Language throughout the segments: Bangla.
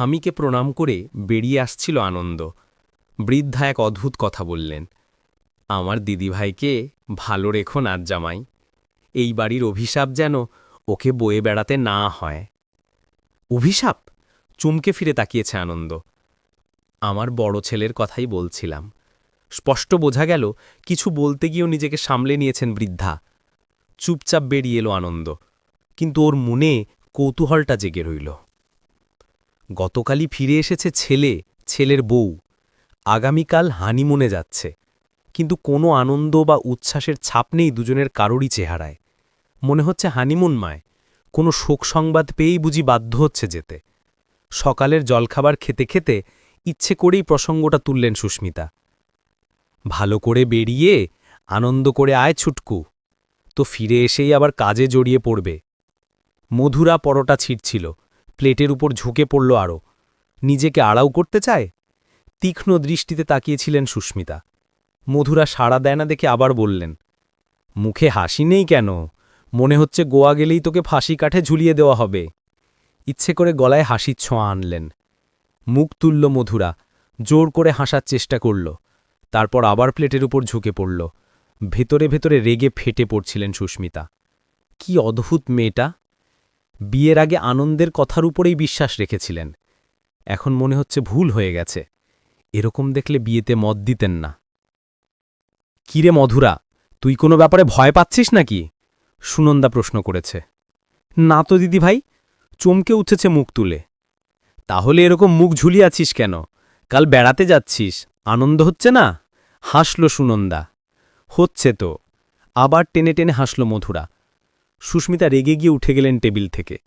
স্বামীকে প্রণাম করে বেরিয়ে আসছিল আনন্দ। বৃদ্ধা এক অদ্ভুত কথা বললেন, আমার দিদিভাইকে ভালো রেখো নাচ জামাই, এই বাড়ির অভিশাপ যেন ওকে বয়ে বেড়াতে না হয়। অভিশাপ? চুমকে ফিরে তাকিয়েছে আনন্দ। আমার বড় ছেলের কথাই বলছিলাম। স্পষ্ট বোঝা গেল, কিছু বলতে গিয়েও নিজেকে সামলে নিয়েছেন বৃদ্ধা। চুপচাপ বেরিয়ে এলো আনন্দ, কিন্তু ওর মনে কৌতূহলটা জেগে রইল। গতকালই ফিরে এসেছে ছেলে, ছেলের বউ। আগামীকাল হানিমুনে যাচ্ছে। কিন্তু কোনো আনন্দ বা উচ্ছ্বাসের ছাপ নেই দুজনের কারোরই চেহারায়। মনে হচ্ছে হানিমুন মায়। কোনো শোক সংবাদ পেয়েই বুঝি বাধ্য হচ্ছে যেতে। সকালের জলখাবার খেতে খেতে ইচ্ছে করেই প্রসঙ্গটা তুললেন সুস্মিতা। ভালো করে বেরিয়ে আনন্দ করে আয় ছুটকু। তো ফিরে এসেই আবার কাজে জড়িয়ে পড়বে। মধুরা পরোটা ছিটছিল। প্লেটের উপর ঝুঁকে পড়ল আরও। নিজেকে আড়াও করতে চায়? তীক্ষ্ণ দৃষ্টিতে তাকিয়েছিলেন সুস্মিতা। মধুরা সাড়া দেয় না দেখে আবার বললেন, মুখে হাসি নেই কেন? মনে হচ্ছে গোয়া গেলেই তোকে ফাঁসি কাঠে ঝুলিয়ে দেওয়া হবে। ইচ্ছে করে গলায় হাসির ছোঁয়া আনলেন। মুখ তুলল মধুরা, জোর করে হাসার চেষ্টা করল। তারপর আবার প্লেটের উপর ঝুঁকে পড়ল। ভেতরে ভেতরে রেগে ফেটে পড়ছিলেন সুস্মিতা। কি অদ্ভুত মেয়েটা! বিয়ের আগে আনন্দের কথার উপরেই বিশ্বাস রেখেছিলেন। এখন মনে হচ্ছে ভুল হয়ে গেছে। এরকম দেখলে বিয়েতে মত দিতেন না। কিরে মধুরা, তুই কোনো ব্যাপারে ভয় পাচ্ছিস নাকি? সুনন্দা প্রশ্ন করেছে। না তো দিদি ভাই, চমকে উঠেছে মুখ তুলে। তাহলে এরকম মুখ ঝুলিয়ে আছিস কেন? কাল বেড়াতে যাচ্ছিস, আনন্দ হচ্ছে না? হাসল সুনন্দা। হচ্ছে তো। আবার টেনে টেনে হাসল মধুরা। সুস্মিতা রেগে গিয়ে উঠে গেলেন টেবিল থেকে।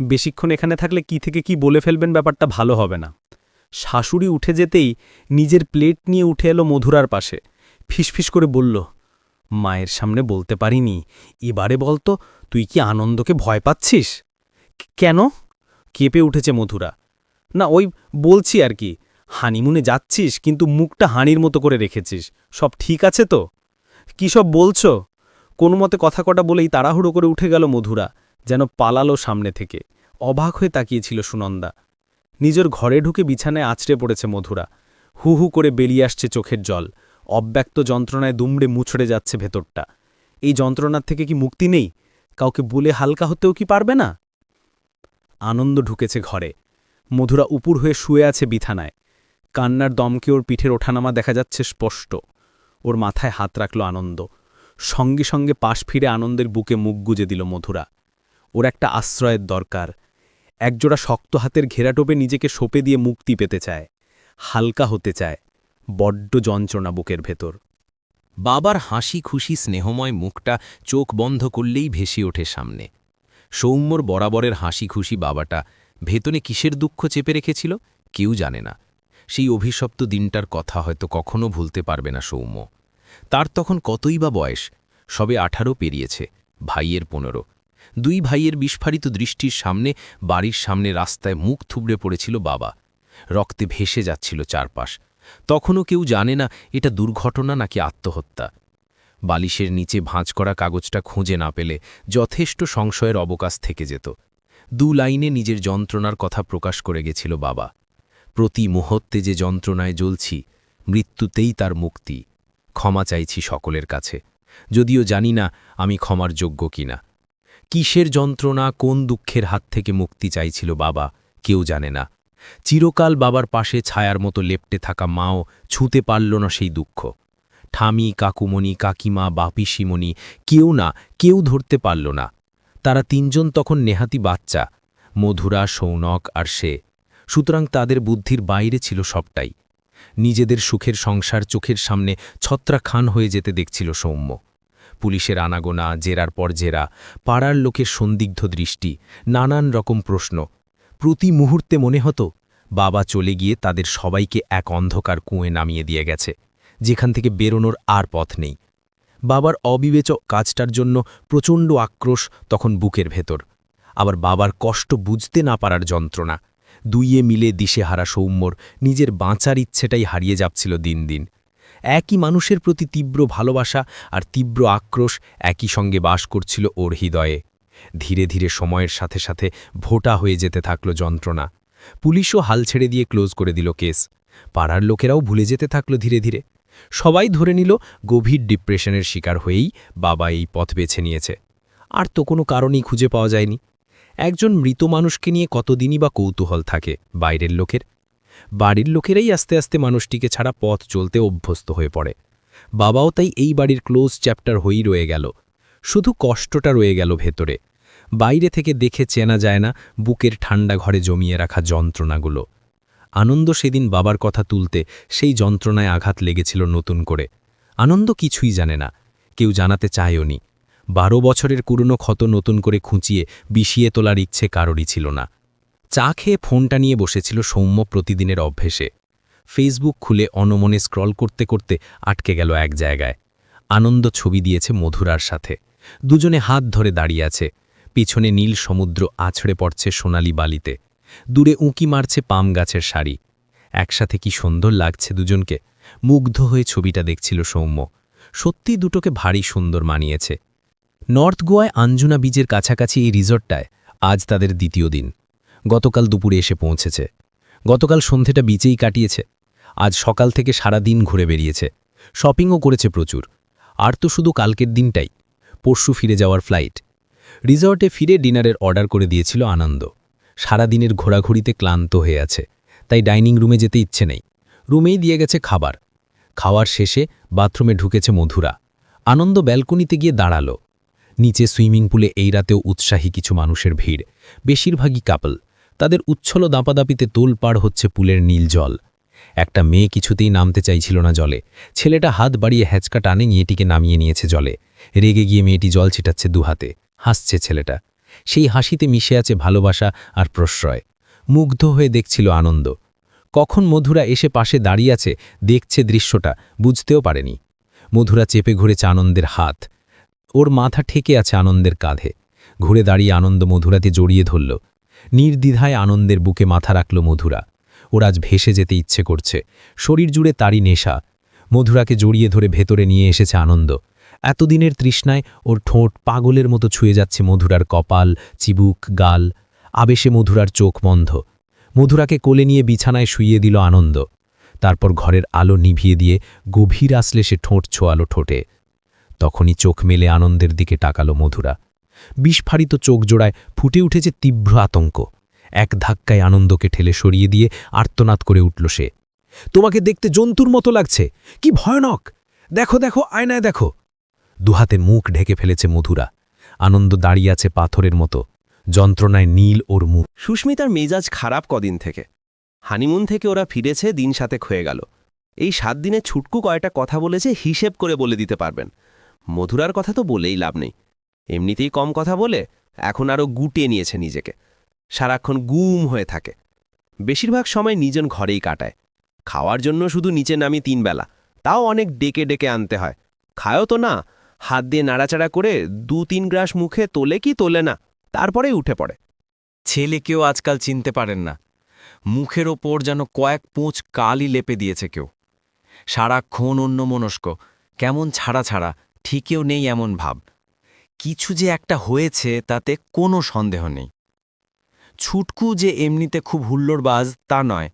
বেশিক্ষণ এখানে থাকলে কি থেকে কি বলে ফেলবেন ব্যাপারটা ভালো হবে না। শাশুড়ি উঠে যেতেই নিজের প্লেট নিয়ে উঠে এলো মধুরার পাশে। ফিসফিস করে বলল, মায়ের সামনে বলতে পারিনি। এবারে বলতো, তুই কি আনন্দকে ভয় পাচ্ছিস? কেন? কেঁপে উঠেছে মধুরা। না, ওই বলছি আর কি। হানিমুনে যাচ্ছিস, কিন্তু মুখটা হানির মতো করে রেখেছিস। সব ঠিক আছে তো? কি সব বলছ? কোনো মতে কথা কটা বলেই তাড়াহুড়ো করে উঠে গেল মধুরা, যেন পালালো সামনে থেকে। অবাক হয়ে তাকিয়েছিল সুনন্দা। নিজের ঘরে ঢুকে বিছানায় আছড়ে পড়েছে মধুরা। হু হু করে বেরিয়ে আসছে চোখের জল। অব্যক্ত যন্ত্রণায় দুমড়ে মুছড়ে যাচ্ছে ভেতরটা। এই যন্ত্রণার থেকে কি মুক্তি নেই? কাউকে বলে হালকা হতেও কি পারবে না? আনন্দ ঢুকেছে ঘরে। মধুরা উপুর হয়ে শুয়ে আছে বিছানায়। কান্নার দমকে ওর পিঠের ওঠানামা দেখা যাচ্ছে স্পষ্ট। ওর মাথায় হাত রাখল আনন্দ। সঙ্গে সঙ্গে পাশ ফিরে আনন্দের বুকে মুখ গুজে দিল মধুরা। ওর একটা আশ্রয়ের দরকার। একজোড়া শক্ত হাতের ঘেরাটোপে নিজেকে সোপে দিয়ে মুক্তি পেতে চায়। হালকা হতে চায়। বড্ড যন্ত্রণা বুকের ভেতর। বাবার হাসি খুশি স্নেহময় মুখটা চোখ বন্ধ করলেই ভেসে ওঠে সামনে। সৌম্যর বরাবরের হাসি খুশি বাবাটা ভেতনে কিসের দুঃখ চেপে রেখেছিল কেউ জানে না। সেই অভিশপ্ত দিনটার কথা হয়তো কখনো ভুলতে পারবে না সৌম্য। তার তখন কতই বা বয়স, সবে আঠারো পেরিয়েছে, ভাইয়ের পনেরো। দুই ভাইয়ের বিস্ফারিত দৃষ্টির সামনে, বাড়ির সামনে রাস্তায় মুখ থুবড়ে পড়েছিল বাবা। রক্তে ভেসে যাচ্ছিল চারপাশ। তখনও কেউ জানে না, এটা দুর্ঘটনা নাকি আত্মহত্যা। বালিশের নিচে ভাঁজ করা কাগজটা খুঁজে না পেলে যথেষ্ট সংশয়ের অবকাশ থেকে যেত। দু লাইনে নিজের যন্ত্রণার কথা প্রকাশ করে গেছিল বাবা। প্রতি মুহূর্তে যে যন্ত্রণায় জ্বলছি, মৃত্যুতেই তার মুক্তি। ক্ষমা চাইছি সকলের কাছে। যদিও জানি না আমি ক্ষমার যোগ্য কিনা। কিসের যন্ত্রণা, কোন দুঃখের হাত থেকে মুক্তি চাইছিল বাবা, কেউ জানে না। চিরকাল বাবার পাশে ছায়ার মতো লেপটে থাকা মাও ছুঁতে পারল না সেই দুঃখ। ঠামি, কাকুমণি, কাকিমা বাপিসিমণি কেউ না, কেউ ধরতে পারল না। তারা তিনজন তখন নেহাতি বাচ্চা, মধুরা, সৌনক আর সে। সুতরাং তাদের বুদ্ধির বাইরে ছিল সবটাই। নিজেদের সুখের সংসার চোখের সামনে ছত্রাখান হয়ে যেতে দেখছিল সৌম্য। পুলিশের আনাগোনা, জেরার পর জেরা, পাড়ার লোকের সন্দিগ্ধ দৃষ্টি, নানান রকম প্রশ্ন। প্রতি মুহূর্তে মনে হতো, বাবা চলে গিয়ে তাদের সবাইকে এক অন্ধকার কুঁয়ে নামিয়ে দিয়ে গেছে, যেখান থেকে বেরোনোর আর পথ নেই। বাবার অবিবেচক কাজটার জন্য প্রচণ্ড আক্রোশ তখন বুকের ভেতর। আবার বাবার কষ্ট বুঝতে না পারার যন্ত্রণা। দুইয়ে মিলে দিশেহারা সৌম্যর নিজের বাঁচার ইচ্ছেটাই হারিয়ে যাচ্ছিল দিন দিন। একই মানুষের প্রতি তীব্র ভালোবাসা আর তীব্র আক্রোশ একই সঙ্গে বাস করছিল ওর হৃদয়ে। ধীরে ধীরে সময়ের সাথে সাথে ভোটা হয়ে যেতে থাকল যন্ত্রণা। পুলিশও হাল ছেড়ে দিয়ে ক্লোজ করে দিল কেস। পাড়ার লোকেরাও ভুলে যেতে থাকল ধীরে ধীরে। সবাই ধরে নিল, গভীর ডিপ্রেশনের শিকার হয়েই বাবা এই পথ বেছে নিয়েছে। আর তো কোনো কারণই খুঁজে পাওয়া যায়নি। একজন মৃত মানুষকে নিয়ে কতদিনই বা কৌতূহল থাকে বাইরের লোকের। বাড়ির লোকেরাই আস্তে আস্তে মানুষটিকে ছাড়া পথ চলতে অভ্যস্ত হয়ে পড়ে। বাবাও তাই এই বাড়ির ক্লোজ চ্যাপ্টার হয়েই রয়ে গেল। শুধু কষ্টটা রয়ে গেল ভেতরে। বাইরে থেকে দেখে চেনা যায় না বুকের ঠান্ডা ঘরে জমিয়ে রাখা যন্ত্রণাগুলো। আনন্দ সেদিন বাবার কথা তুলতে সেই যন্ত্রণায় আঘাত লেগেছিল নতুন করে। আনন্দ কিছুই জানে না। কেউ জানাতে চায়ওনি বারো বছরের পুরনো ক্ষত নতুন করে খুঁচিয়ে বিষিয়ে তোলার ইচ্ছে কারোরই ছিল না। চা খেয়ে ফোনটা নিয়ে বসেছিল সৌম্য প্রতিদিনের অভ্যেসে। ফেসবুক খুলে অনমনে স্ক্রল করতে করতে আটকে গেল এক জায়গায়। আনন্দ ছবি দিয়েছে মধুরার সাথে। দুজনে হাত ধরে দাঁড়িয়ে আছে। পিছনে নীল সমুদ্র আছড়ে পড়ছে সোনালি বালিতে। দূরে উঁকি মারছে পাম গাছের শাড়ি। একসাথে কি সুন্দর লাগছে দুজনকে। মুগ্ধ হয়ে ছবিটা দেখছিল সৌম্য। সত্যি দুটোকে ভারী সুন্দর মানিয়েছে। নর্থ গোয়ায় আঞ্জুনা বীজের কাছাকাছি এই রিসর্টটায় আজ তাদের দ্বিতীয় দিন। গতকাল দুপুরে এসে পৌঁছেছে। গতকাল সন্ধেটা বিচেই কাটিয়েছে। আজ সকাল থেকে সারা দিন ঘুরে বেরিয়েছে শপিংও করেছে প্রচুর। আর তো শুধু কালকের দিনটাই। পরশু ফিরে যাওয়ার ফ্লাইট। রিসর্টে ফিরে ডিনারের অর্ডার করে দিয়েছিল আনন্দ। সারা দিনের ঘোরাঘুরিতে ক্লান্ত হয়ে আছে। তাই ডাইনিং রুমে যেতে ইচ্ছে নেই। রুমেই দিয়ে গেছে খাবার। খাওয়ার শেষে বাথরুমে ঢুকেছে মধুরা। আনন্দ ব্যালকনিতে গিয়ে দাঁড়াল। নিচে সুইমিং পুলে এই রাতেও উৎসাহী কিছু মানুষের ভিড়। বেশিরভাগই কাপল। তাদের উচ্ছল দাপাদাপিতে তোলপাড় হচ্ছে পুলের নীল জল। একটা মেয়ে কিছুতেই নামতে চাইছিল না জলে। ছেলেটা হাত বাড়িয়ে হ্যাচকা টানে মেয়েটিকে নামিয়ে নিয়েছে জলে। রেগে গিয়ে মেয়েটি জল ছিটাচ্ছে দুহাতে। হাসছে ছেলেটা। সেই হাসিতে মিশে আছে ভালোবাসা আর প্রশ্রয়। মুগ্ধ হয়ে দেখছিল আনন্দ। কখন মধুরা এসে পাশে দাঁড়িয়ে আছে, দেখছে দৃশ্যটা, বুঝতেও পারেনি। মধুরা চেপে ঘুরেছে আনন্দের হাত। ওর মাথা ঠেকে আছে আনন্দের কাঁধে। ঘুরে দাঁড়িয়ে আনন্দ মধুরাতে জড়িয়ে ধরল। নির্দ্বিধায় আনন্দের বুকে মাথা রাখল মধুরা। ওর আজ ভেসে যেতে ইচ্ছে করছে। শরীর জুড়ে তারই নেশা। মধুরাকে জড়িয়ে ধরে ভেতরে নিয়ে এসেছে আনন্দ। এতদিনের তৃষ্ণায় ওর ঠোঁট পাগলের মতো ছুঁয়ে যাচ্ছে মধুরার কপাল, চিবুক, গাল। আবেশে মধুরার চোখ বন্ধ। মধুরাকে কোলে নিয়ে বিছানায় শুইয়ে দিল আনন্দ। তারপর ঘরের আলো নিভিয়ে দিয়ে গভীর আসলে সে ঠোঁট ছোয়ালো ঠোঁটে। তখনই চোখ মেলে আনন্দের দিকে টাকালো মধুরা। বিস্ফারিত চোখ জোড়ায় ফুটে উঠেছে তীব্র আতঙ্ক। এক ধাক্কায় আনন্দকে ঠেলে সরিয়ে দিয়ে আর্তনাদ করে উঠল সে। তোমাকে দেখতে জন্তুর মতো লাগছে। কি ভয়ানক! দেখো দেখো, আয়নায় দেখো। দুহাতে মুখ ঢেকে ফেলেছে মধুরা। আনন্দ দাঁড়িয়ে আছে পাথরের মতো। যন্ত্রণায় নীল ওর মুখ। সুস্মিতার মেজাজ খারাপ কদিন থেকে। হানিমুন থেকে ওরা ফিরেছে, দিন সাথে হয়ে গেল। এই সাত দিনে ছুটকু কয়টা কথা বলেছে, হিসেব করে বলে দিতে পারবেন। মধুরার কথা তো বলেই লাভ নেই। এমনিতেই কম কথা বলে এখন আরও গুটিয়ে নিয়েছে নিজেকে। সারাক্ষণ গুম হয়ে থাকে। বেশিরভাগ সময় নিজন ঘরেই কাটায়। খাওয়ার জন্য শুধু নিচে নামি তিন বেলা তাও অনেক ডেকে ডেকে আনতে হয়। খায়ও তো না। হাত দিয়ে নাড়াচাড়া করে দু তিন গ্রাস মুখে তোলে কি তোলে না, তারপরেই উঠে পড়ে। ছেলেকেও আজকাল চিনতে পারেন না। মুখের ওপর যেন কয়েক পোঁচ কালই লেপে দিয়েছে কেউ। সারাক্ষণ অন্যমনস্ক। কেমন ছাড়া ছাড়া ঠিকেও নেই এমন ভাব। কিছু যে একটা হয়েছে, তাতে কোনো সন্দেহ নেই। ছুটকু যে এমনিতে খুব হুল্লোড়বাজ, তা নয়।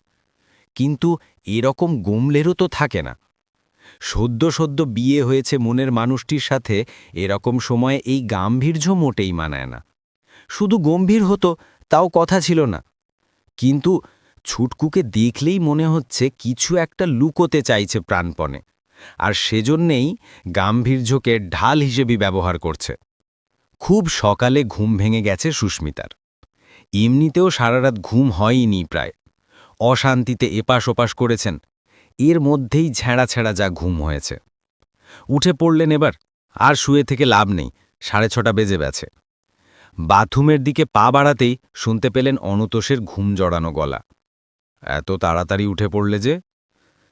কিন্তু এরকম গোমলেরও তো থাকে না। সদ্য সদ্য বিয়ে হয়েছে মনের মানুষটির সাথে, এরকম সময়ে এই গাম্ভীর্য মোটেই মানায় না। শুধু গম্ভীর হতো, তাও কথা ছিল না। কিন্তু ছুটকুকে দেখলেই মনে হচ্ছে কিছু একটা লুকোতে চাইছে প্রাণপণে। আর সেজন্যেই গাম্ভীর্যকে ঢাল হিসেবে ব্যবহার করছে। খুব সকালে ঘুম ভেঙে গেছে সুস্মিতার। এমনিতেও সারারাত ঘুম হয়নি প্রায়। অশান্তিতে এপাশ ওপাশ করেছেন। এর মধ্যেই ঝেঁড়া ছেঁড়া যা ঘুম হয়েছে। উঠে পড়লেন এবার। আর শুয়ে থেকে লাভ নেই। সাড়ে ছটা বেজে গেছে। বাথরুমের দিকে পা বাড়াতেই শুনতে পেলেন অনুতোষের ঘুম জড়ানো গলা। এত তাড়াতাড়ি উঠে পড়লে যে?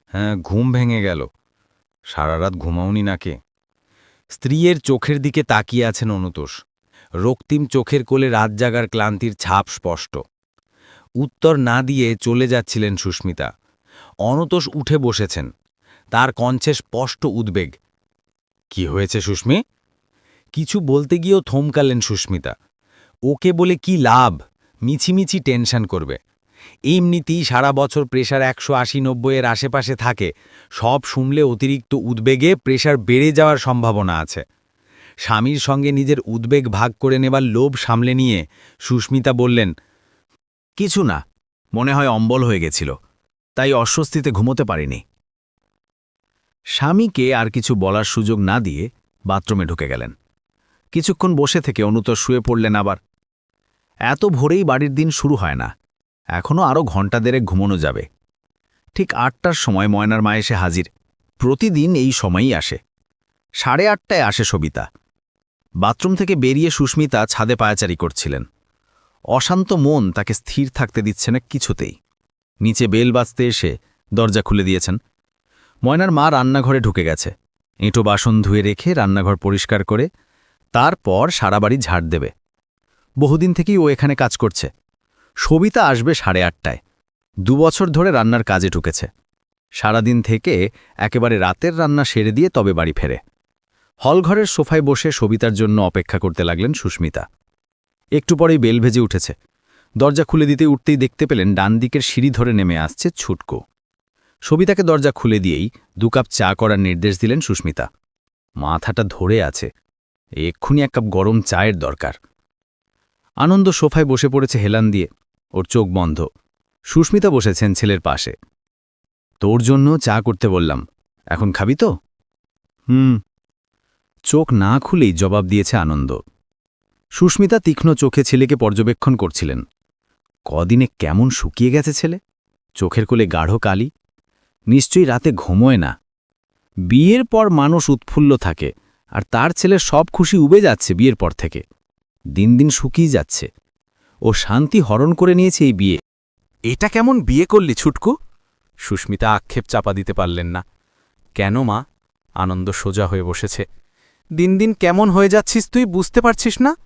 হ্যাঁ ঘুম ভেঙে গেল। সারা রাত ঘুমাওনি নাকে। স্ত্রীয়ের চোখের দিকে তাকিয়ে আছেন অনুতোষ। রক্তিম চোখের কোলে রাত জাগার ক্লান্তির ছাপ স্পষ্ট। উত্তর না দিয়ে চলে যাচ্ছিলেন সুস্মিতা। অনতোষ উঠে বসেছেন। তার কঞ্চে স্পষ্ট উদ্বেগ। কি হয়েছে সুস্মি? কিছু বলতে গিয়েও থমকালেন সুস্মিতা। ওকে বলে কি লাভ? মিছিমিছি টেনশন করবে। এমনিতেই সারা বছর প্রেশার একশো আশি নব্বইয়ের আশেপাশে থাকে। সব শুনলে অতিরিক্ত উদ্বেগে প্রেশার বেড়ে যাওয়ার সম্ভাবনা আছে। স্বামীর সঙ্গে নিজের উদ্বেগ ভাগ করে নেবার লোভ সামলে নিয়ে সুস্মিতা বললেন, কিছু না, মনে হয় অম্বল হয়ে গেছিল, তাই অস্বস্তিতে ঘুমোতে পারিনি। স্বামীকে আর কিছু বলার সুযোগ না দিয়ে বাথরুমে ঢুকে গেলেন। কিছুক্ষণ বসে থেকে অনুতর শুয়ে পড়লেন আবার। এত ভোরেই বাড়ির দিন শুরু হয় না। এখনও আরও ঘণ্টা দেড়েক ঘুমোনো যাবে। ঠিক আটটার সময় ময়নার মা এসে হাজির। প্রতিদিন এই সময়ই আসে। সাড়ে আটটায় আসে সবিতা। বাথরুম থেকে বেরিয়ে সুস্মিতা ছাদে পায়াচারি করছিলেন। অশান্ত মন তাকে স্থির থাকতে দিচ্ছে না কিছুতেই। নিচে বেল বাজতে এসে দরজা খুলে দিয়েছেন। ময়নার মা রান্নাঘরে ঢুকে গেছে। এঁটো বাসন ধুয়ে রেখে রান্নাঘর পরিষ্কার করে তারপর সারা বাড়ি ঝাড় দেবে। বহুদিন থেকেই ও এখানে কাজ করছে। সবিতা আসবে সাড়ে আটটায়। দুবছর ধরে রান্নার কাজে ঢুকেছে। সারাদিন থেকে একেবারে রাতের রান্না সেরে দিয়ে তবে বাড়ি ফেরে। হলঘরের সোফায় বসে সবিতার জন্য অপেক্ষা করতে লাগলেন সুস্মিতা। একটু পরেই বেল ভেজে উঠেছে। দরজা খুলে দিতে উঠতেই দেখতে পেলেন ডান দিকের সিঁড়ি ধরে নেমে আসছে ছুটকো। সবিতাকে দরজা খুলে দিয়েই দু কাপ চা করার নির্দেশ দিলেন সুস্মিতা। মাথাটা ধরে আছে। এক্ষুনি এক কাপ গরম চায়ের দরকার। আনন্দ সোফায় বসে পড়েছে হেলান দিয়ে। ওর চোখ বন্ধ। সুস্মিতা বসেছেন ছেলের পাশে। তোর জন্য চা করতে বললাম। এখন খাবি তো? হুম। চোখ না খুলেই জবাব দিয়েছে আনন্দ। সুস্মিতা তীক্ষ্ণ চোখে ছেলেকে পর্যবেক্ষণ করছিলেন। কদিনে কেমন শুকিয়ে গেছে ছেলে? চোখের কোলে গাঢ় কালি। নিশ্চয়ই রাতে ঘুমোয় না। বিয়ের পর মানুষ উৎফুল্ল থাকে, আর তার ছেলে সব খুশি উবে যাচ্ছে বিয়ের পর থেকে। দিন দিন শুকিয়ে যাচ্ছে। ও শান্তি হরণ করে নিয়েছে এই বিয়ে। এটা কেমন বিয়ে করলি, ছুটকু? সুস্মিতা আক্ষেপ চাপা দিতে পারলেন না। কেন মা? আনন্দ সোজা হয়ে বসেছে। দিন দিন কেমন হয়ে যাচ্ছিস তুই বুঝতে পারছিস না?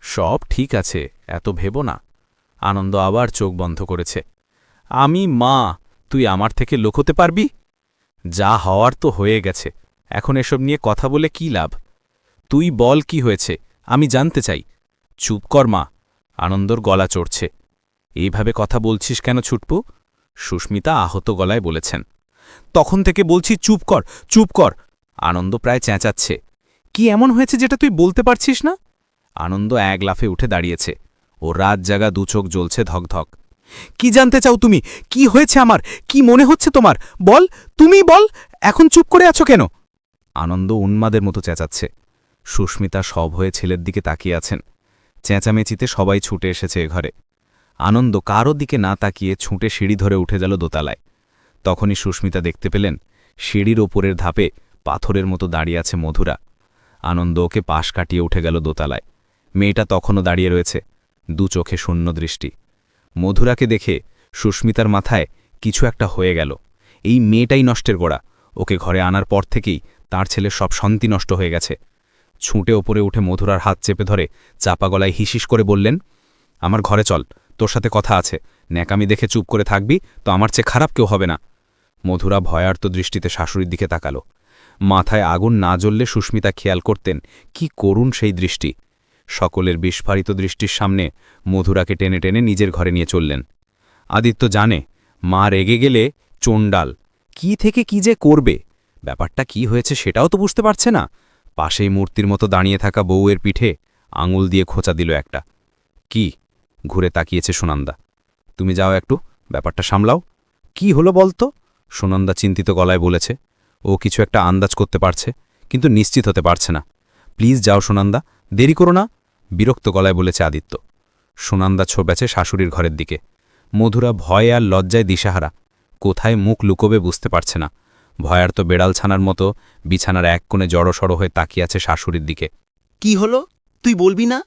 সব ঠিক আছে, এত ভেবো না। আনন্দ আবার চোখ বন্ধ করেছে। আমি মা, তুই আমার থেকে লোকতে পারবি? যা হওয়ার তো হয়ে গেছে। এখন এসব নিয়ে কথা বলে কি লাভ? তুই বল কি হয়েছে, আমি জানতে চাই। চুপ কর মা। আনন্দর গলা চড়ছে। এইভাবে কথা বলছিস কেন ছুটপু? সুস্মিতা আহত গলায় বলেছেন। তখন থেকে বলছি, চুপ কর চুপ কর। আনন্দ প্রায় চেঁচাচ্ছে। কি এমন হয়েছে যেটা তুই বলতে পারছিস না? আনন্দ এক লাফে উঠে দাঁড়িয়েছে। ও রাত জাগা দুচোখ জ্বলছে ধকধক। কি জানতে চাও তুমি? কি হয়েছে আমার? কি মনে হচ্ছে তোমার? বল তুমি বল, এখন চুপ করে আছো কেন? আনন্দ উন্মাদের মতো চেঁচাচ্ছে। সুস্মিতা সব হয়ে ছেলের দিকে তাকিয়ে আছেন। চেঁচামেচিতে সবাই ছুটে এসেছে এ ঘরে। আনন্দ কারও দিকে না তাকিয়ে ছুটে সিঁড়ি ধরে উঠে গেল দোতলায়। তখনই সুস্মিতা দেখতে পেলেন, সিঁড়ির ওপরের ধাপে পাথরের মতো দাঁড়িয়ে আছে মধুরা। আনন্দ ওকে পাশ কাটিয়ে উঠে গেল দোতলায়। মেয়েটা তখনও দাঁড়িয়ে রয়েছে, দু চোখে শূন্য দৃষ্টি। মধুরাকে দেখে সুস্মিতার মাথায় কিছু একটা হয়ে গেল। এই মেয়েটাই নষ্টের গোড়া। ওকে ঘরে আনার পর থেকেই তার ছেলে সব শান্তি নষ্ট হয়ে গেছে। ছুটে ওপরে উঠে মধুরার হাত চেপে ধরে চাপা গলায় হিসিস করে বললেন, আমার ঘরে চল, তোর সাথে কথা আছে। ন্যাকামি দেখে চুপ করে থাকবি, তো আমার চেয়ে খারাপ কেউ হবে না। মধুরা ভয়ার্ত দৃষ্টিতে শাশুড়ির দিকে তাকালো। মাথায় আগুন না জ্বললে সুস্মিতা খেয়াল করতেন, কি করুণ সেই দৃষ্টি। সকলের বিস্ফারিত দৃষ্টির সামনে মধুরাকে টেনে টেনে নিজের ঘরে নিয়ে চললেন। আদিত্য জানে, মা রেগে গেলে চণ্ডাল, কি থেকে কি যে করবে? ব্যাপারটা কি হয়েছে সেটাও তো বুঝতে পারছে না। পাশেই মূর্তির মতো দাঁড়িয়ে থাকা বউয়ের পিঠে আঙুল দিয়ে খোঁচা দিল একটা। কি? ঘুরে তাকিয়েছে সুনন্দা। তুমি যাও একটু, ব্যাপারটা সামলাও। কি হলো বলতো? সুনন্দা চিন্তিত গলায় বলেছে। ও কিছু একটা আন্দাজ করতে পারছে, কিন্তু নিশ্চিত হতে পারছে না। প্লিজ যাও সুনন্দা, দেরি করো না, বিরক্ত গলায় বলেছে আদিত্য। সুনন্দা ছোবেছে শাশুড়ির ঘরের দিকে। মধুরা ভয়ে আর লজ্জায় দিশাহারা। কোথায় মুখ লুকোবে বুঝতে পারছে না। ভয়ার্ত বেড়াল ছানার মতো বিছানার এক কোণে জড়সড় হয়ে তাকিয়ে আছে শাশুড়ির দিকে। কি হলো? তুই বলবি না?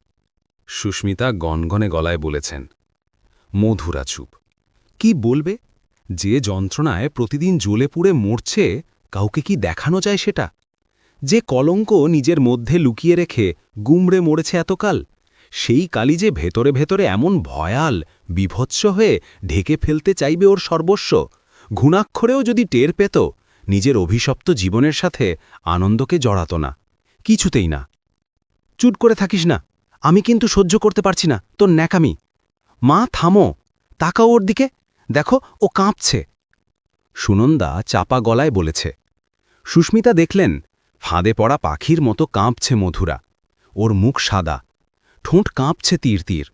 সুস্মিতা গনগনে গলায় বলেছেন মধুরা চুপ। কি বলবে? যে যন্ত্রণায় প্রতিদিন জ্বলে পুড়ে মরছে কাউকে কি দেখানো যায় সেটা? যে কলঙ্ক নিজের মধ্যে লুকিয়ে রেখে গুমড়ে মরেছে এতকাল সেই কালি যে ভেতরে ভেতরে এমন ভয়াল বিভৎস হয়ে ঢেকে ফেলতে চাইবে ওর সর্বস্ব ঘুণাক্ষরেও যদি টের পেত নিজের অভিশপ্ত জীবনের সাথে আনন্দকে জড়াত না। কিছুতেই না। চুট করে থাকিস না। আমি কিন্তু সহ্য করতে পারছি না। তোর ন্যাকামি। মা, থামো। তাকাও ওর দিকে। দেখো, ও কাঁপছে। সুনন্দা চাপা গলায় বলেছে, সুস্মিতা, দেখলেন? ফাঁদে পড়া পাখির মতো কাঁপছে মধুরা। ওর মুখ সাদা। ঠোঁট কাঁপছে তীর তীর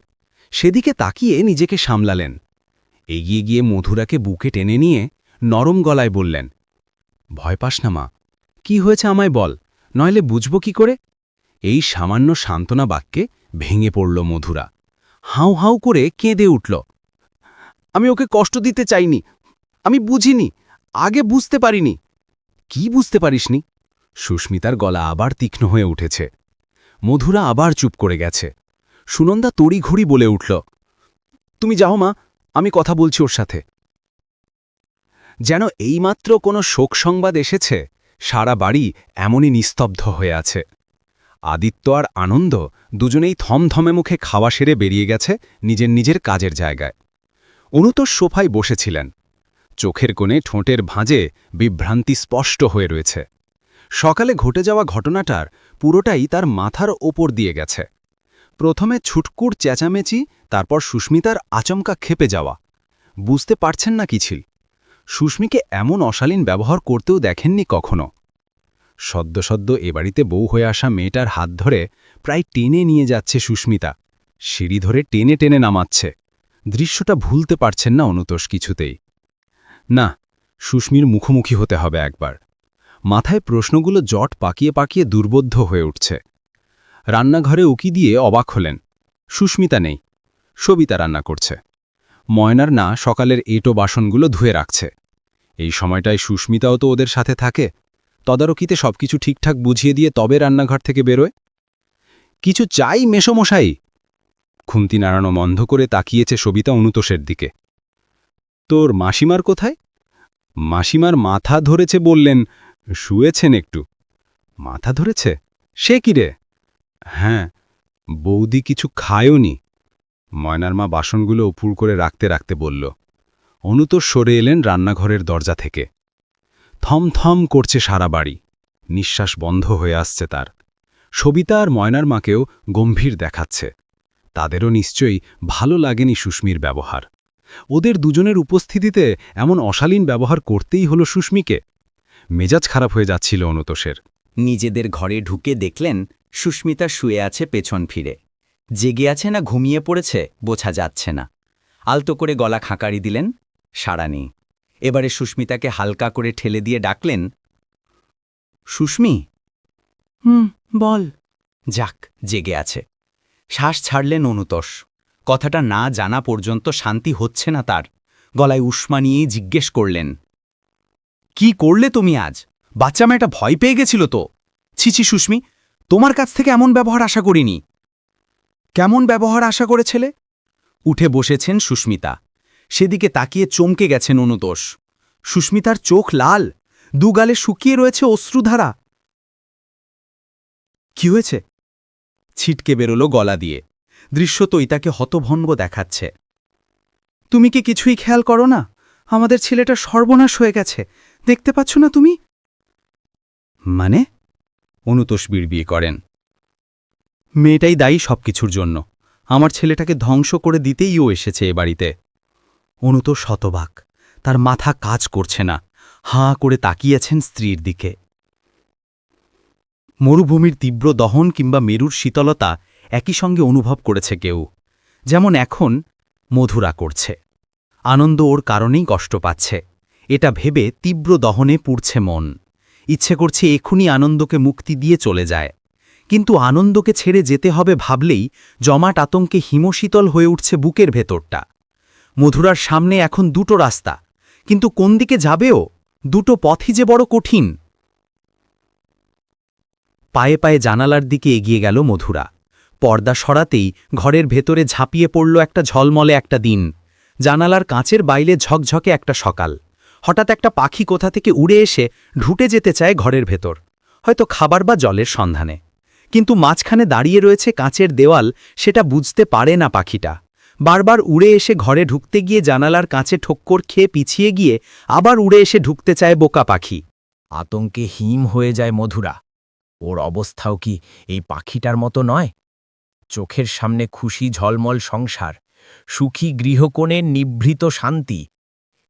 সেদিকে তাকিয়ে নিজেকে সামলালেন। এগিয়ে গিয়ে মধুরাকে বুকে টেনে নিয়ে নরম গলায় বললেন ভয় পাস না, মা। কি হয়েছে আমায় বল, নইলে বুঝব কি করে? এই সামান্য সান্ত্বনা বাক্যে ভেঙে পড়ল মধুরা। হাউ হাউ করে কেঁদে উঠল। আমি ওকে কষ্ট দিতে চাইনি, আমি বুঝিনি, আগে বুঝতে পারিনি। কি বুঝতে পারিসনি? সুস্মিতার গলা আবার তীক্ষ্ণ হয়ে উঠেছে। মধুরা আবার চুপ করে গেছে। সুনন্দা তড়িঘড়ি বলে উঠল, তুমি যাও, মা, আমি কথা বলছি ওর সাথে। যেন এইমাত্র কোনো শোক সংবাদ এসেছে, সারা বাড়ি এমনই নিস্তব্ধ হয়ে আছে। আদিত্য আর আনন্দ দুজনেই থমথমে মুখে খাওয়া সেরে বেরিয়ে গেছে নিজের নিজের কাজের জায়গায়। অনুতোষ সোফায় বসেছিলেন। চোখের কোণে ঠোঁটের ভাঁজে বিভ্রান্তি স্পষ্ট হয়ে রয়েছে। সকালে ঘটে যাওয়া ঘটনাটার পুরোটাই তার মাথার ওপর দিয়ে গেছে। প্রথমে ছুটকুর চেঁচামেচি, তারপর সুস্মিতার আচমকা খেপে যাওয়া। বুঝতে পারছেন না কি ছিল। সুস্মিকে এমন অশালীন ব্যবহার করতেও দেখেননি কখনো। সদ্য সদ্য এ বাড়িতে বউ হয়ে আসা মেয়েটার হাত ধরে প্রায় টেনে নিয়ে যাচ্ছে সুস্মিতা। সিঁড়ি ধরে টেনে টেনে নামাচ্ছে। দৃশ্যটা ভুলতে পারছেন না অনুতোষ কিছুতেই। না, সুস্মির মুখোমুখি হতে হবে একবার। মাথায় প্রশ্নগুলো জট পাকিয়ে পাকিয়ে দুর্বোধ্য হয়ে উঠছে। রান্নাঘরে উকি দিয়ে অবাক হলেন। সুস্মিতা নেই। সবিতা রান্না করছে। ময়নার না সকালের এটো বাসনগুলো ধুয়ে রাখছে। এই সময়টায় সুস্মিতাও তো ওদের সাথে থাকে। তদারকিতে সবকিছু ঠিকঠাক বুঝিয়ে দিয়ে তবে রান্নাঘর থেকে বেরোয়। কিছু চাই মেশমশাই খুন্তি নাড়ানো বন্ধ করে তাকিয়েছে সবিতা অনুতোষের দিকে। তোর মাসিমার কোথায়? মাসিমার মাথা ধরেছে বললেন, শুয়েছেন একটু। মাথা ধরেছে? সে কি রে? হ্যাঁ বৌদি কিছু খায়ওনি ময়নার মা বাসনগুলো উপুর করে রাখতে রাখতে বলল অনুতোষ সরে এলেন রান্নাঘরের দরজা থেকে। থমথম করছে সারা বাড়ি। নিঃশ্বাস বন্ধ হয়ে আসছে তার। সবিতা আর ময়নার মাকেও গম্ভীর দেখাচ্ছে। তাদেরও নিশ্চয়ই ভালো লাগেনি সুস্মির ব্যবহার। ওদের দুজনের উপস্থিতিতে এমন অশালীন ব্যবহার করতেই হলো সুস্মিকে। মেজাজ খারাপ হয়ে যাচ্ছিল অনুতোষের। নিজেদের ঘরে ঢুকে দেখলেন সুস্মিতা শুয়ে আছে পেছন ফিরে। জেগে আছে না ঘুমিয়ে পড়েছে বোঝা যাচ্ছে না। আলতো করে গলা খাঁকারি দিলেন সাড়া নেই এবারে সুস্মিতাকে হালকা করে ঠেলে দিয়ে ডাকলেন, সুস্মি! হুম, বল। যাক, জেগে আছে। শ্বাস ছাড়লেন অনুতোষ। কথাটা না জানা পর্যন্ত শান্তি হচ্ছে না তার। গলায় উষ্মা নিয়েই জিজ্ঞেস করলেন, কি করলে তুমি আজ? বাচ্চা মেয়েটা ভয় পেয়ে গেছিল তো? ছিছি সুস্মি, তোমার কাছ থেকে এমন ব্যবহার আশা করিনি। কেমন ব্যবহার আশা করেছিলে উঠে বসেছেন সুস্মিতা। সেদিকে তাকিয়ে চমকে গেছেন অনুতোষ। সুস্মিতার চোখ লাল, দুগালে শুকিয়ে রয়েছে অশ্রুধারা। কি হয়েছে? ছিটকে বেরোলো গলা দিয়ে। দৃশ্য তো ইতাকে হতভম্ব দেখাচ্ছে। তুমি কি কিছুই খেয়াল করো না? আমাদের ছেলেটা সর্বনাশ হয়ে গেছে। দেখতে পাচ্ছ না তুমি? মানে? অনুতোষ বিড়বিয়ে করেন। মেয়েটাই দায়ী সবকিছুর জন্য। আমার ছেলেটাকে ধ্বংস করে দিতেই ও এসেছে এ বাড়িতে। অনুতোষ শতবাক তার মাথা কাজ করছে না। হাঁ করে তাকিয়েছেন স্ত্রীর দিকে। মরুভূমির তীব্র দহন কিংবা মেরুর শীতলতা একই সঙ্গে অনুভব করেছে কেউ। যেমন এখন মধুরা করছে। আনন্দ ওর কারণেই কষ্ট পাচ্ছে। এটা ভেবে তীব্র দহনে পুড়ছে মন। ইচ্ছে করছে এখুনি আনন্দকে মুক্তি দিয়ে চলে যায়। কিন্তু আনন্দকে ছেড়ে যেতে হবে ভাবলেই জমাট আতঙ্কে হিমশীতল হয়ে উঠছে বুকের ভেতরটা। মধুরার সামনে এখন দুটো রাস্তা। কিন্তু কোন দিকে যাবেও? দুটো পথই যে বড় কঠিন। পায়ে পায়ে জানালার দিকে এগিয়ে গেল মধুরা। পর্দা সরাতেই ঘরের ভেতরে ঝাঁপিয়ে পড়ল একটা ঝলমলে একটা দিন। জানালার কাঁচের বাইলে ঝকঝকে একটা সকাল। হঠাৎ একটা পাখি কোথা থেকে উড়ে এসে ঢুটে যেতে চায় ঘরের ভেতর। হয়তো খাবার বা জলের সন্ধানে। কিন্তু মাঝখানে দাঁড়িয়ে রয়েছে কাঁচের দেওয়াল, সেটা বুঝতে পারে না পাখিটা। বারবার উড়ে এসে ঘরে ঢুকতে গিয়ে জানালার কাঁচে ঠক্কর খেয়ে পিছিয়ে গিয়ে আবার উড়ে এসে ঢুকতে চায় বোকা পাখি। আতঙ্কে হিম হয়ে যায় মধুরা। ওর অবস্থাও কি এই পাখিটার মতো নয়? চোখের সামনে খুশি ঝলমল সংসার, সুখী গৃহকোণের নিভৃত শান্তি।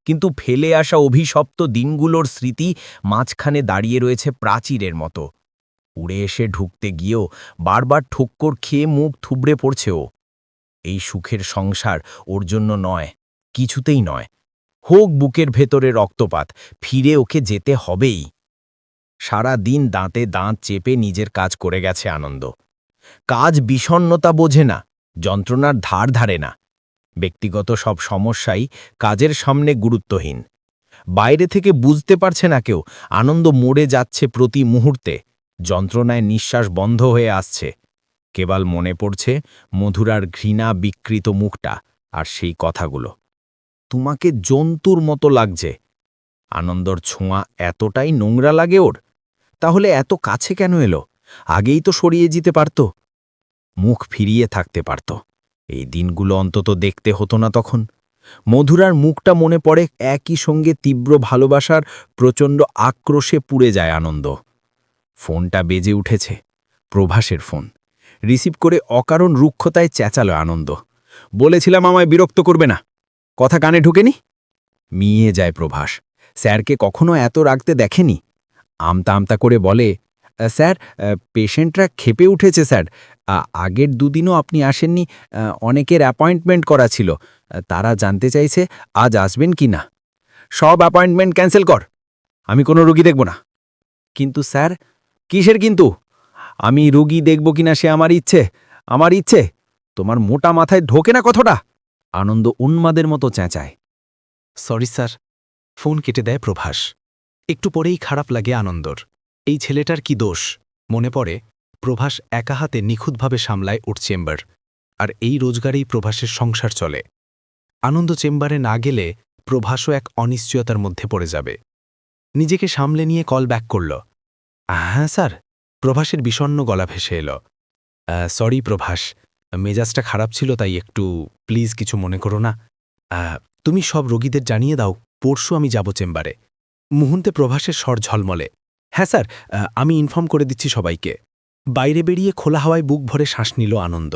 কিন্তু ফেলে আসা অভিশপ্ত দিনগুলোর স্মৃতি মাঝখানে দাঁড়িয়ে রয়েছে প্রাচীরের মতো। উড়ে এসে ঢুকতে গিয়েও বারবার ঠোক্কর খেয়ে মুখ থুবড়ে পড়ছে ও। এই সুখের সংসার ওর জন্য নয়, কিছুতেই নয়। হোক বুকের ভেতরে রক্তপাত, ফিরে ওকে যেতে হবেই। সারা দিন দাঁতে দাঁত চেপে নিজের কাজ করে গেছে আনন্দ। কাজ বিষণ্নতা বোঝে না, যন্ত্রণার ধার ধারে না। ব্যক্তিগত সব সমস্যাই কাজের সামনে গুরুত্বহীন। বাইরে থেকে বুঝতে পারছে না কেউ, আনন্দ মরে যাচ্ছে প্রতি মুহূর্তে। যন্ত্রণায় নিঃশ্বাস বন্ধ হয়ে আসছে। কেবল মনে পড়ছে মধুরার ঘৃণা বিকৃত মুখটা আর সেই কথাগুলো। তোমাকে জন্তুর মতো লাগছে। আনন্দর ছোঁয়া এতটাই নোংরা লাগে ওর। তাহলে এত কাছে কেন এলো? আগেই তো সরিয়ে যেতে পারত। মুখ ফিরিয়ে থাকতে পারত। এই দিনগুলো অন্তত দেখতে হতো না তখন। মধুরার মুখটা মনে পড়ে একই সঙ্গে তীব্র ভালোবাসার প্রচণ্ড আক্রোশে পুড়ে যায় আনন্দ। ফোনটা বেজে উঠেছে, প্রভাসের ফোন। রিসিভ করে অকারণ রুক্ষতায় চেঁচালো আনন্দ। বলেছিলাম আমায় বিরক্ত করবে না। কথা কানে ঢুকেনি? মিয়ে যায় প্রভাস। স্যারকে কখনো এত রাখতে দেখেনি? আমতা আমতা করে বলে স্যার পেশেন্টরা খেপে উঠেছে, স্যার। আগের দুদিনও আপনি আসেননি অনেকের অ্যাপয়েন্টমেন্ট করা ছিল। তারা জানতে চাইছে আজ আসবেন কি না। সব অ্যাপয়েন্টমেন্ট ক্যান্সেল কর। আমি কোনো রুগী দেখব না। কিন্তু স্যার কিসের কিন্তু? আমি রুগী দেখব কিনা সে আমার ইচ্ছে আমার ইচ্ছে। তোমার মোটা মাথায় ঢোকে না কথাটা। আনন্দ উন্মাদের মতো চেঁচায়। সরি স্যার, ফোন কেটে দেয় প্রভাস। একটু পরেই খারাপ লাগে আনন্দর। এই ছেলেটার কি দোষ? মনে পড়ে, প্রভাস একা হাতে নিখুঁতভাবে সামলায় ওর চেম্বার, আর এই রোজগারেই প্রভাসের সংসার চলে। আনন্দ চেম্বারে না গেলে প্রভাসও এক অনিশ্চয়তার মধ্যে পড়ে যাবে। নিজেকে সামলে নিয়ে কল ব্যাক করল। হ্যাঁ স্যার। প্রভাসের বিষণ্ণ গলা ভেসে এলো। সরি, প্রভাস। মেজাজটা খারাপ ছিল, তাই একটু প্লিজ কিছু মনে করো না। তুমি সব রোগীদের জানিয়ে দাও, পরশু আমি যাব চেম্বারে। মুহূর্তে প্রভাসের স্বর ঝলমলে। হ্যাঁ স্যার আমি ইনফর্ম করে দিচ্ছি সবাইকে। বাইরে বেরিয়ে খোলা হাওয়ায় বুক ভরে শ্বাস নিল আনন্দ।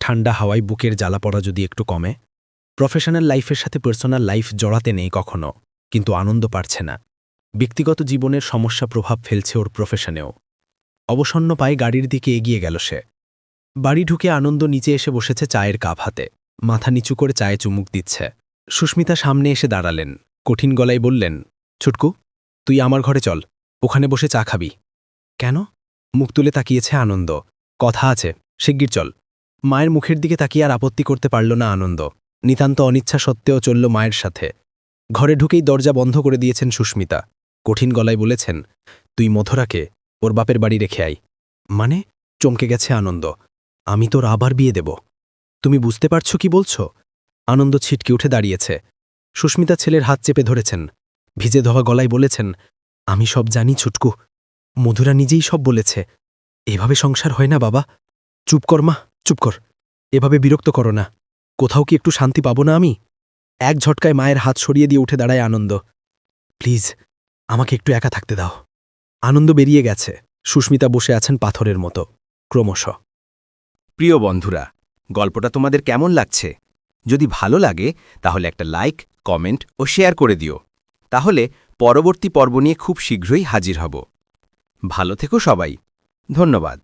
ঠান্ডা হাওয়ায় বুকের জ্বালা পড়া যদি একটু কমে। প্রফেশনাল লাইফের সাথে পার্সোনাল লাইফ জড়াতে নেই কখনো, কিন্তু আনন্দ পারছে না। ব্যক্তিগত জীবনের সমস্যা প্রভাব ফেলছে ওর প্রফেশনেও অবসন্ন পায়ে গাড়ির দিকে এগিয়ে গেল সে। বাড়ি ঢুকে আনন্দ নিচে এসে বসেছে চায়ের কাপ হাতে। মাথা নিচু করে চায়ে চুমুক দিচ্ছে। সুস্মিতা সামনে এসে দাঁড়ালেন। কঠিন গলায় বললেন, ছুটকু, তুই আমার ঘরে চল। ওখানে বসে চা খাবি। কেন? মুখ তুলে তাকিয়েছে আনন্দ। কথা আছে, শিগগির চল। মায়ের মুখের দিকে তাকিয়ে আর আপত্তি করতে পারল না আনন্দ। নিতান্ত অনিচ্ছা সত্ত্বেও চলল মায়ের সাথে। ঘরে ঢুকেই দরজা বন্ধ করে দিয়েছেন সুস্মিতা। কঠিন গলায় বলেছেন, তুই মধুরাকে ওর বাপের বাড়ি রেখে আই মানে চমকে গেছে আনন্দ। আমি তোর আবার বিয়ে দেব। তুমি বুঝতে পারছ কি বলছো? আনন্দ ছিটকে উঠে দাঁড়িয়েছে। সুস্মিতা ছেলের হাত চেপে ধরেছেন। ভিজে ধোয়া গলায় বলেছেন, আমি সব জানি, ছুটকু। মধুরা নিজেই সব বলেছে। এভাবে সংসার হয় না, বাবা। চুপ কর, মা, চুপ কর। এভাবে বিরক্ত করো না। কোথাও কি একটু শান্তি পাবো না আমি? এক ঝটকায় মায়ের হাত সরিয়ে দিয়ে উঠে দাঁড়ায় আনন্দ। প্লিজ আমাকে একটু একা থাকতে দাও। আনন্দ বেরিয়ে গেছে। সুস্মিতা বসে আছেন পাথরের মতো। ক্রমশ। প্রিয় বন্ধুরা, গল্পটা তোমাদের কেমন লাগছে? যদি ভালো লাগে, তাহলে একটা লাইক, কমেন্ট ও শেয়ার করে দিও। তাহলে পরবর্তী পর্ব নিয়ে খুব শীঘ্রই হাজির হব। ভালো থেকো সবাই। ধন্যবাদ।